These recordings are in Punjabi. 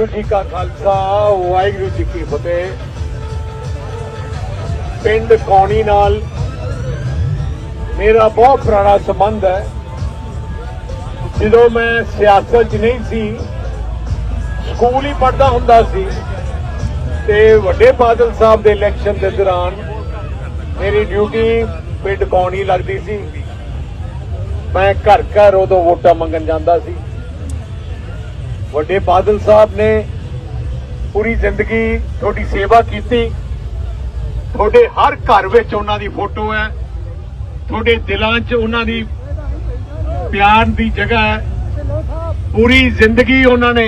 ਵਾਹਿਗੁਰੂ ਜੀ ਕਾ ਖਾਲਸਾ, ਵਾਹਿਗੁਰੂ ਜੀ ਕੀ ਫਤਿਹ। ਪਿੰਡ ਕੌਣੀ ਨਾਲ ਮੇਰਾ ਬਹੁਤ ਪੁਰਾਣਾ ਸੰਬੰਧ ਹੈ। ਜਦੋਂ ਮੈਂ ਸਿਆਸਤ 'ਚ ਨਹੀਂ ਸੀ, ਸਕੂਲ ਹੀ ਪੜ੍ਹਦਾ ਹੁੰਦਾ ਸੀ ਤੇ ਵੱਡੇ ਬਾਦਲ ਸਾਹਿਬ ਦੇ ਇਲੈਕਸ਼ਨ ਦੇ ਦੌਰਾਨ ਮੇਰੀ ਡਿਊਟੀ ਪਿੰਡ ਕੌਣੀ ਲੱਗਦੀ ਸੀ। ਮੈਂ ਘਰ ਘਰ ਉਦੋਂ ਵੋਟਾਂ ਮੰਗਣ ਜਾਂਦਾ ਸੀ। ਵੱਡੇ ਬਾਦਲ ਸਾਹਿਬ ਨੇ ਪੂਰੀ ਜ਼ਿੰਦਗੀ ਤੁਹਾਡੀ ਸੇਵਾ ਕੀਤੀ। ਤੁਹਾਡੇ ਹਰ ਘਰ ਵਿੱਚ ਉਹਨਾਂ ਦੀ ਫੋਟੋ ਹੈ। ਤੁਹਾਡੇ ਦਿਲਾਂ 'ਚ ਉਹਨਾਂ ਦੀ ਪਿਆਰ ਦੀ ਜਗ੍ਹਾ ਹੈ। ਪੂਰੀ ਜ਼ਿੰਦਗੀ ਉਹਨਾਂ ਨੇ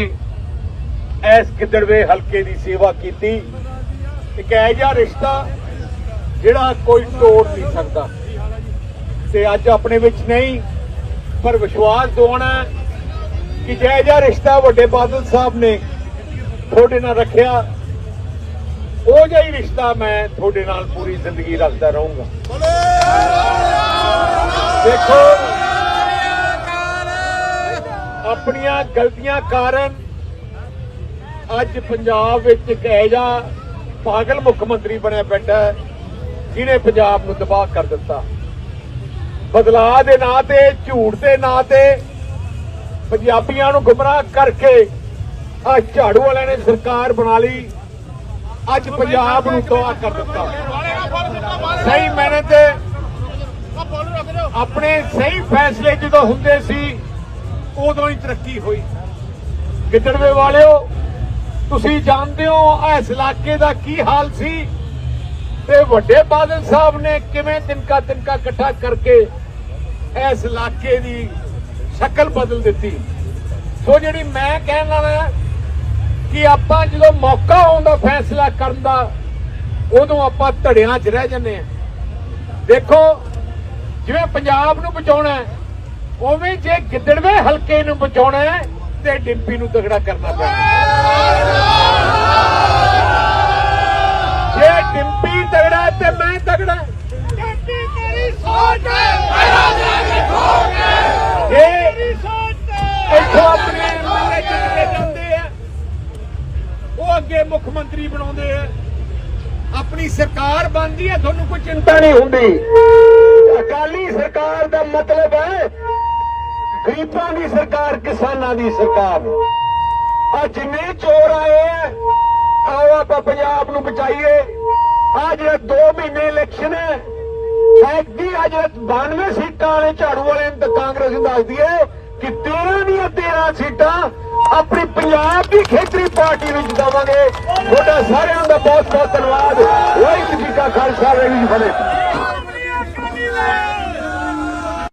ਇਸ ਕਿਦੜਵੇ ਹਲਕੇ ਦੀ ਸੇਵਾ ਕੀਤੀ। ਇੱਕ ਇਹੋ ਜਿਹਾ ਰਿਸ਼ਤਾ ਜਿਹੜਾ ਕੋਈ ਤੋੜ ਨਹੀਂ ਸਕਦਾ। ਤੇ ਅੱਜ ਆਪਣੇ ਵਿੱਚ ਨਹੀਂ, ਪਰ ਵਿਸ਼ਵਾਸ ਦਿਵਾਉਣਾ ਹੈ। ਕਿ ਜਿਹੜਾ ਜਿਹਾ ਰਿਸ਼ਤਾ ਵੱਡੇ ਬਾਦਲ ਸਾਹਿਬ ਨੇ ਤੁਹਾਡੇ ਨਾਲ ਰੱਖਿਆ। ਉਹ ਜਿਹਾ ਹੀ ਰਿਸ਼ਤਾ ਮੈਂ ਤੁਹਾਡੇ ਨਾਲ ਪੂਰੀ ਜ਼ਿੰਦਗੀ ਰੱਖਦਾ ਰਹੂੰਗਾ। ਦੇਖੋ, ਆਪਣੀਆਂ ਗਲਤੀਆਂ ਕਾਰਨ ਅੱਜ ਪੰਜਾਬ ਵਿੱਚ ਇੱਕ ਇਹੋ ਜਿਹਾ ਪਾਗਲ ਮੁੱਖ ਮੰਤਰੀ ਬਣਿਆ ਬੈਠਾ ਜਿਹਨੇ ਪੰਜਾਬ ਨੂੰ ਤਬਾਹ ਕਰ ਦਿੱਤਾ। ਬਦਲਾਅ ਦੇ ਨਾਂ ਤੇ, ਝੂਠ ਦੇ ਨਾਂ ਤੇ ਪੰਜਾਬੀਆਂ ਨੂੰ ਗੁੰਮਰਾਹ ਕਰਕੇ ਆ ਝਾੜੂ ਵਾਲਿਆਂ ਨੇ ਸਰਕਾਰ ਬਣਾ ਲਈ। ਅੱਜ ਪੰਜਾਬ ਨੂੰ ਤਬਾਹ ਕਰ ਦਿੱਤਾ। ਸਹੀ ਮੈਨੇ ਤੇ ਆਪਣੇ ਸਹੀ ਫੈਸਲੇ ਜਦੋਂ ਹੁੰਦੇ ਸੀ, ਉਦੋਂ ਹੀ ਤਰੱਕੀ ਹੋਈ। ਗਿੱਦੜਵੇ ਵਾਲਿਓ, ਤੁਸੀਂ ਜਾਣਦੇ ਹੋ ਇਸ ਇਲਾਕੇ ਦਾ ਕੀ ਹਾਲ ਸੀ? ਤੇ ਵੱਡੇ ਬਾਦਲ ਸਾਹਿਬ ਨੇ ਕਿਵੇਂ ਤਿਨਕਾ ਤਿਨਕਾ ਇਕੱਠਾ ਕਰਕੇ ਇਸ ਇਲਾਕੇ ਦੀ ਸ਼ਕਲ ਬਦਲ ਦਿੱਤੀ। ਸੋ ਜਿਹੜੀ ਮੈਂ ਕਹਿਣ ਵਾਲਾ ਕਿ ਆਪਾਂ ਜਦੋਂ ਮੌਕਾ ਆਉਂਦਾ ਫੈਸਲਾ ਕਰਨ ਦਾ ਉਦੋਂ ਆਪਾਂ ਧੜਿਆਂ 'ਚ ਰਹਿ ਜੰਨੇ ਆ ਦੇਖੋ ਜਿਵੇਂ ਪੰਜਾਬ ਨੂੰ ਬਚਾਉਣਾ ਹੈ, ਉਵੇਂ ਜੇ ਗਿੱਦੜਵੇ ਹਲਕੇ ਨੂੰ ਬਚਾਉਣਾ ਹੈ, ਤੇ ਡਿੰਪੀ ਨੂੰ ਤਗੜਾ ਕਰਨਾ ਪੈਣਾ। ਜੇ ਡਿੰਪੀ ਤਗੜਾ ਤੇ ਮੈਂ ਤਗੜਾ ਡਿੰਪੀ ਤੇਰੀ ਸੋਚ ਜੇ ਇੱਥੋਂ ਆਪਣੇ ਐਮਐਲਏ ਜਿੱਤੇ ਜਾਂਦੇ ਆ ਉਹ ਅੱਗੇ ਮੁੱਖ ਮੰਤਰੀ ਬਣਾਉਂਦੇ ਆ। ਆਪਣੀ ਸਰਕਾਰ ਬਣਦੀ ਹੈ ਤੁਹਾਨੂੰ ਕੋਈ ਚਿੰਤਾ ਨਹੀਂ ਹੁੰਦੀ। ਅਕਾਲੀ ਸਰਕਾਰ ਦਾ ਮਤਲਬ ਹੈ, ਗਰੀਬਾਂ ਦੀ ਸਰਕਾਰ, ਕਿਸਾਨਾਂ ਦੀ ਸਰਕਾਰ। ਆ ਜਿੰਨੇ ਚੋਰ ਆਏ ਆ, ਆਓ ਆਪਾਂ ਪੰਜਾਬ ਨੂੰ ਬਚਾਈਏ। ਆ ਜਿਹੜਾ 2 ਮਹੀਨੇ ਇਲੈਕਸ਼ਨ ਹੈ ਐਕਦੀ ਅੱਜ 92 ਸੀਟਾਂ ਵਾਲੇ ਝਾੜੂ ਵਾਲੇ ਨੂੰ ਕਾਂਗਰਸ ਨੂੰ ਦੱਸਦੀ ਹੈ ਕਿ 13 ਦੀਆਂ 13 ਸੀਟਾਂ ਆਪਣੀ ਪੰਜਾਬ ਦੀ ਖੇਤਰੀ ਪਾਰਟੀ ਨੂੰ ਜਿਤਾਵਾਂਗੇ ਤੁਹਾਡਾ ਸਾਰਿਆਂ ਦਾ ਬਹੁਤ ਬਹੁਤ ਧੰਨਵਾਦ। ਵਾਹਿਗੁਰੂ ਜੀ ਕਾ ਖਾਲਸਾ, ਵਾਹਿਗੁਰੂ ਜੀ ਫਤਿਹ।